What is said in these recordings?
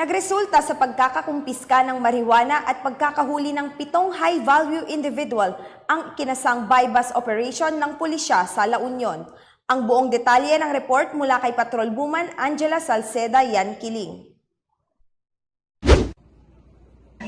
Nagresulta sa pagkakakumpiska ng marijuana at pagkakahuli ng pitong high-value individual ang kinasang bypass operation ng pulisya sa La Union. Ang buong detalye ng report mula kay Patrol Buman Angela Salceda Yan Kiling.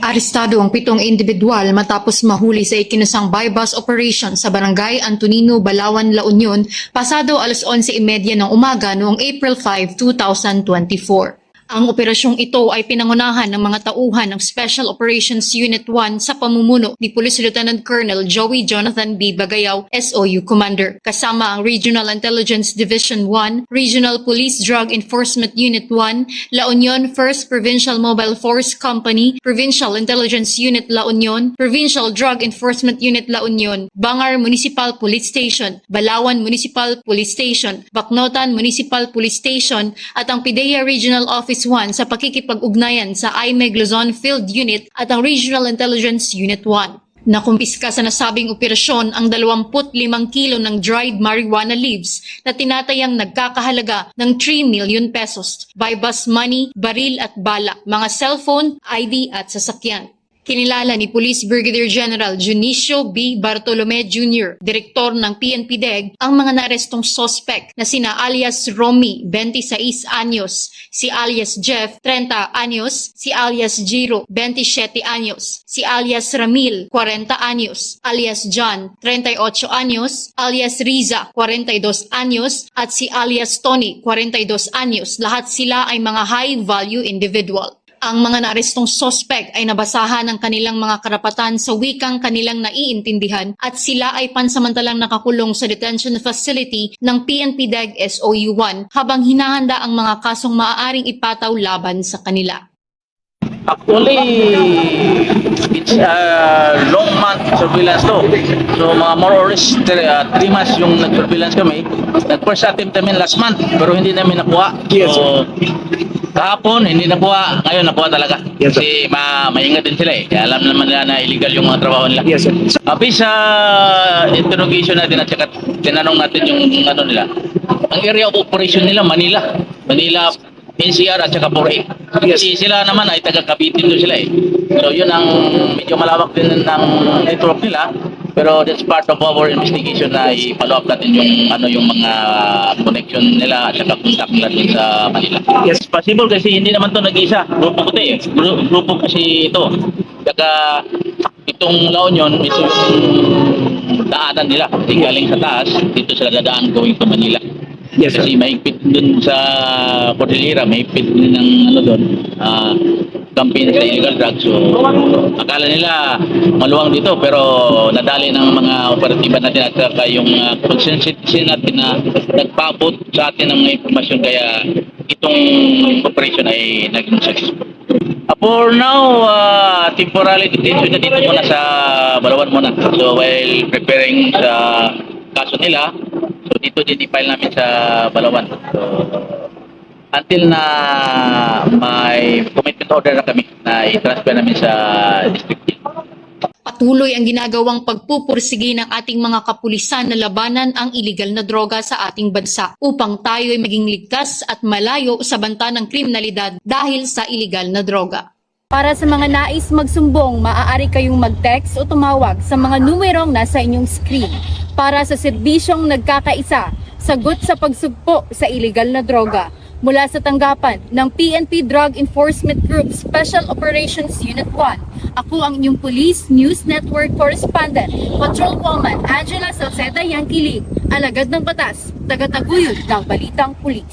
Arestado ang pitong individual matapos mahuli sa ikinasang bypass operation sa Barangay Antonino, Balawan, La Union pasado alas 11.30 ng umaga noong April 5, 2024. Ang operasyong ito ay pinangunahan ng mga tauhan ng Special Operations Unit 1 sa pamumuno ni Police Lieutenant Colonel Joey Jonathan B. Bagayaw, SOU Commander, kasama ang Regional Intelligence Division 1, Regional Police Drug Enforcement Unit 1, La Union 1st Provincial Mobile Force Company, Provincial Intelligence Unit La Union, Provincial Drug Enforcement Unit La Union, Bangar Municipal Police Station, Balawan Municipal Police Station, Bacnotan Municipal Police Station at ang PIDEA Regional Office 1 sa pakikipag-ugnayan sa IMEG Luzon Field Unit at ang Regional Intelligence Unit 1. Nakumpiska sa nasabing operasyon ang 25 kilo ng dried marijuana leaves na tinatayang nagkakahalaga ng 3 million pesos, by bus money, baril at bala, mga cellphone, ID at sasakyan. Kinilala ni Police Brigadier General Junicio B. Bartolome Jr., direktor ng PNP DEG, ang mga naarestong sospek na sina alias Romy, 26 anyos, si alias Jeff, 30 anyos, si alias Jiro, 27 anyos, si alias Ramil, 40 anyos, alias John, 38 anyos, alias Riza, 42 anyos, at si alias Tony, 42 anyos. Lahat sila ay mga high-value individual. Ang mga naarestong sospek ay nabasahan ng kanilang mga karapatan sa wikang kanilang naiintindihan at sila ay pansamantalang nakakulong sa detention facility ng PNP DEG SOU1 habang hinahanda ang mga kasong maaaring ipataw laban sa kanila. Actually, it's a long month surveillance to. So mga more or less three, uh, three months yung nag-surveillance kami. Nag-first attempt namin last month pero hindi namin nakuha. Yes, so, kahapon hindi nakuha. Ngayon nakuha talaga. Yes, sir. Kasi ma maingat din sila eh. Kaya alam naman nila na illegal yung mga trabaho nila. Yes, sir. Abi sa interrogation natin at saka tinanong natin yung ano nila. Ang area of operation nila Manila. Manila NCR at saka 4A. Kasi sila naman ay taga Cavite doon sila eh. So yun ang medyo malawak din ng network nila. Pero that's part of our investigation na i-follow up natin yung ano yung mga connection nila at saka contact nila dun sa Manila. Yes. Possible kasi hindi naman to nag-isa. Grupo ko to eh. Gru- grupo kasi ito. Saka itong La Union, ito yung daanan nila. Kasi galing sa taas, dito sila dadaan going to Manila. Yes, sir. Kasi mahigpit dun sa Cordillera, mahigpit din ng ano dun, ah, campaign sa illegal drugs. So, akala nila maluwang dito pero nadali ng mga operatiba natin at saka yung uh, natin na nagpabot sa atin ng mga impormasyon kaya itong operation ay naging successful. Uh, for now, uh, temporary detention na dito muna sa Balawan muna. So while preparing sa kaso nila, so dito din i-file namin sa Balawan. So until na may commitment order na kami na i-transfer namin sa district. Patuloy ang ginagawang pagpupursige ng ating mga kapulisan na labanan ang iligal na droga sa ating bansa upang tayo ay maging ligtas at malayo sa banta ng kriminalidad dahil sa iligal na droga. Para sa mga nais magsumbong, maaari kayong mag-text o tumawag sa mga numerong nasa inyong screen. Para sa serbisyong nagkakaisa, sagot sa pagsugpo sa iligal na droga mula sa tanggapan ng PNP Drug Enforcement Group Special Operations Unit 1. Ako ang inyong Police News Network Correspondent, Patrolwoman Angela Salceda Yankilig, alagad ng batas, tagataguyod ng Balitang Pulis.